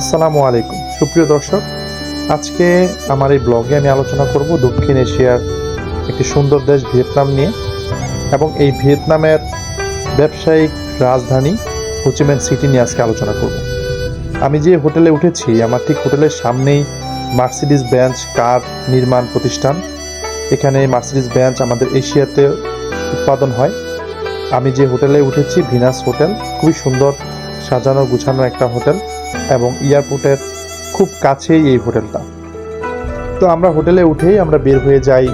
আসসালামু আলাইকুম। সুপ্রিয় দর্শক, আজকে আমার এই ব্লগে আমি আলোচনা করব দক্ষিণ এশিয়ার একটি সুন্দর দেশ ভিয়েতনাম নিয়ে এবং এই ভিয়েতনামের ব্যবসায়িক রাজধানী হোচিমেন সিটি নিয়ে আজকে আলোচনা করব। আমি যে হোটেলে উঠেছি, আমার ঠিক হোটেলের সামনেই মার্সিডিস বেঞ্চ কার নির্মাণ প্রতিষ্ঠান। এখানে মার্সিডিস বেঞ্চ আমাদের এশিয়াতে উৎপাদন হয়। আমি যে হোটেলে উঠেছি, ভিনাস হোটেল, খুবই সুন্দর সাজানো গুছানো একটা হোটেল। এবং এয়ারপোর্টের খুব কাছেই এই হোটেলটা। তো আমরা হোটেলে উঠেই আমরা বের হয়ে যাই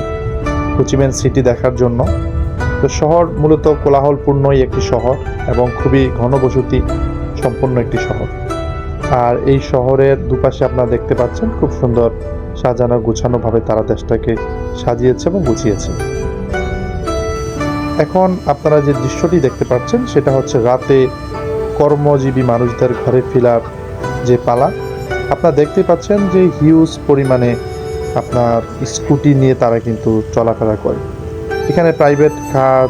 হোচিমেন সিটি দেখার জন্য। তো শহর মূলত কোলাহলপূর্ণই একটি শহর এবং খুবই ঘনবসতি সম্পন্ন একটি শহর। আর এই শহরের দুপাশে আপনারা দেখতে পাচ্ছেন খুব সুন্দর সাজানো গুছানোভাবে তারা দেশটাকে সাজিয়েছে এবং গুছিয়েছে। এখন আপনারা যে দৃশ্যটি দেখতে পাচ্ছেন সেটা হচ্ছে রাতে কর্মজীবী মানুষদের ঘরে ফেরার যে পালা, আপনারা দেখতে পাচ্ছেন যে হিউজ পরিমাণে আপনার স্কুটি নিয়ে তারা কিন্তু চলাফেরা করে। এখানে প্রাইভেট কার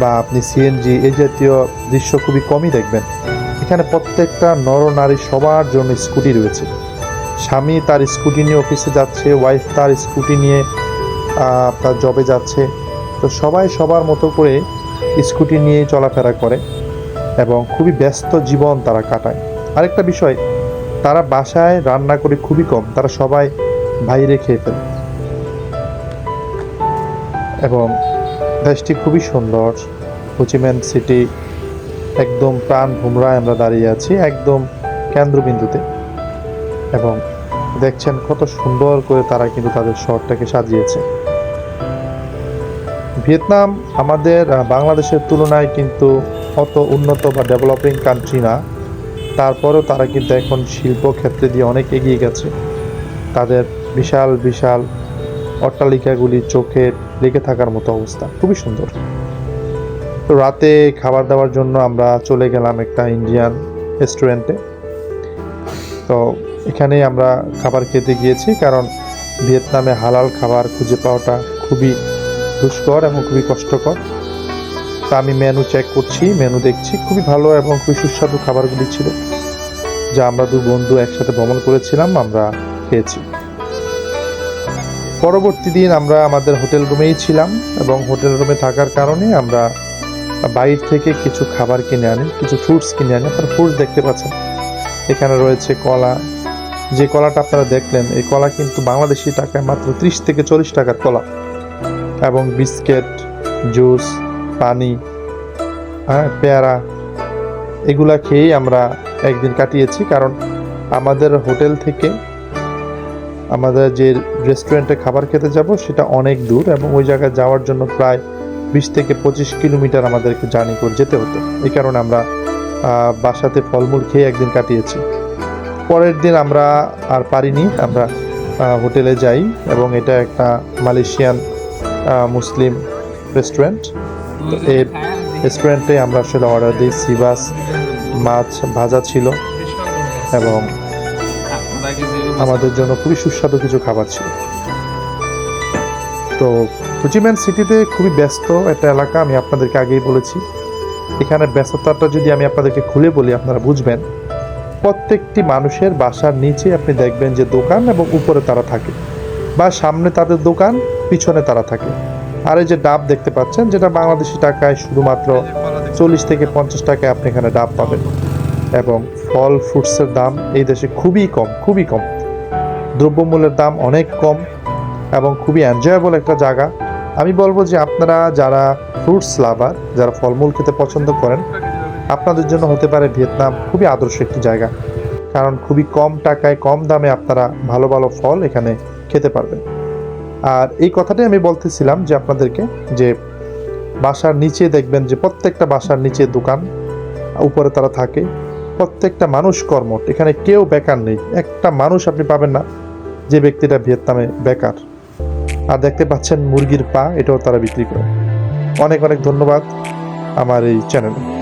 বা আপনি সিএনজি এই জাতীয় দৃশ্য খুবই কমই দেখবেন। এখানে প্রত্যেকটা নর নারী সবার জন্য স্কুটি রয়েছে। স্বামী তার স্কুটি নিয়ে অফিসে যাচ্ছে ওয়াইফ তার স্কুটি নিয়ে আপনার জবে যাচ্ছে। তো সবাই সবার মতো করে স্কুটি নিয়ে চলাফেরা করে এবং খুবই ব্যস্ত জীবন তারা কাটায়। আরেকটা বিষয়, তারা বাসায় রান্না করে খুবই কম, তারা সবাই বাইরে খেয়ে ফেলে। এবং দেশটি খুবই সুন্দর হোচিমেন সিটি একদম প্রাণ ভুমরায় আমরা দাঁড়িয়ে আছি, একদম কেন্দ্রবিন্দুতে। এবং দেখছেন কত সুন্দর করে তারা কিন্তু তাদের শহরটাকে সাজিয়েছে। ভিয়েতনাম আমাদের বাংলাদেশের তুলনায় কিন্তু অত উন্নত বা ডেভেলপিং কান্ট্রি না। তারপরেও তারা কিন্তু এখন শিল্প ক্ষেত্রে দিয়ে অনেক এগিয়ে গেছে। তাদের বিশাল বিশাল অট্টালিকাগুলি চোখে লেগে থাকার মতো অবস্থা। খুবই সুন্দর। তো রাতে খাবার দাবার জন্য আমরা চলে গেলাম একটা ইন্ডিয়ান রেস্টুরেন্টে তো এখানে আমরা খাবার খেতে গিয়েছি কারণ ভিয়েতনামে হালাল খাবার খুঁজে পাওয়াটা খুবই দুষ্কর এবং খুবই কষ্টকর। তা আমি মেনু চেক করছি মেনু দেখছি। খুবই ভালো এবং খুবই সুস্বাদু খাবারগুলি ছিল, যা আমরা দু বন্ধু একসাথে ভ্রমণ করেছিলাম, আমরা খেয়েছি। পরবর্তী দিন আমরা আমাদের হোটেল রুমেই ছিলাম এবং হোটেল রুমে থাকার কারণে আমরা বাইর থেকে কিছু খাবার কিনে আনি, কিছু ফ্রুটস কিনে আনি। আপনারা ফ্রুটস দেখতে পাচ্ছেন। এখানে রয়েছে কলা। যে কলাটা আপনারা দেখলেন, এই কলা কিন্তু বাংলাদেশি টাকায় মাত্র ত্রিশ থেকে চল্লিশ টাকার কলা এবং বিস্কিট, জুস পানি হ্যাঁ পেয়ারা, এগুলা খেয়েই আমরা একদিন কাটিয়েছি। কারণ আমাদের হোটেল থেকে আমাদের যে রেস্টুরেন্টে খাবার খেতে যাব, সেটা অনেক দূর এবং ওই জায়গায় যাওয়ার জন্য প্রায় বিশ থেকে পঁচিশ কিলোমিটার আমাদেরকে জার্নি করে যেতে হতো। এই কারণে আমরা বাসাতে ফলমূল খেয়ে একদিন কাটিয়েছি। পরের দিন আমরা আর পারিনি, আমরা হোটেলে যাই এবং এটা একটা মালয়েশিয়ান মুসলিম রেস্টুরেন্ট। এই রেস্টুরেন্টে আমরা আসলে অর্ডার দিই, সিবাস, মাছ ভাজা ছিল এবং আমাদের জন্য খুবই সুস্বাদু কিছু খাবার ছিল। তো হুচিম্যান সিটিতে খুবই ব্যস্ত একটা এলাকা, আমি আপনাদেরকে আগেই বলেছি। এখানে ব্যস্ততাটা যদি আমি আপনাদেরকে খুলে বলি, আপনারা বুঝবেন, প্রত্যেকটি মানুষের বাসার নিচে আপনি দেখবেন যে দোকান এবং উপরে তারা থাকে বা সামনে তাদের দোকান, পিছনে তারা থাকে। আর এই যে ডাব দেখতে পাচ্ছেন, যেটা বাংলাদেশি টাকায় শুধুমাত্র চল্লিশ থেকে পঞ্চাশ টাকায় আপনি এখানে ডাব পাবেন। এবং ফল ফ্রুটসের দাম এই দেশে খুবই কম খুবই কম। দ্রব্যমূল্যের দাম অনেক কম এবং খুবই এনজয়েবল একটা জায়গা। আমি বলব যে আপনারা যারা ফ্রুটস লাভার, যারা ফলমূল খেতে পছন্দ করেন, আপনাদের জন্য হতে পারে ভিয়েতনাম খুবই আদর্শ একটি জায়গা। কারণ খুবই কম টাকায়, কম দামে আপনারা ভালো ভালো ফল এখানে খেতে পারবেন। আর এই কথাটাই আমি বলতেছিলাম যে আপনাদেরকে, যে বাসার নিচে দেখবেন যে প্রত্যেকটা বাসার নিচে দোকান উপরে তারা থাকে, প্রত্যেকটা মানুষ কর্মঠ, এখানে কেউ বেকার নেই, একটা মানুষ আপনি পাবেন না যে ব্যক্তিটা ভিয়েতনামে বেকার। আর দেখতে পাচ্ছেন মুরগির পা, এটাও তারা বিক্রি করে। অনেক অনেক ধন্যবাদ আমার এই চ্যানেলে।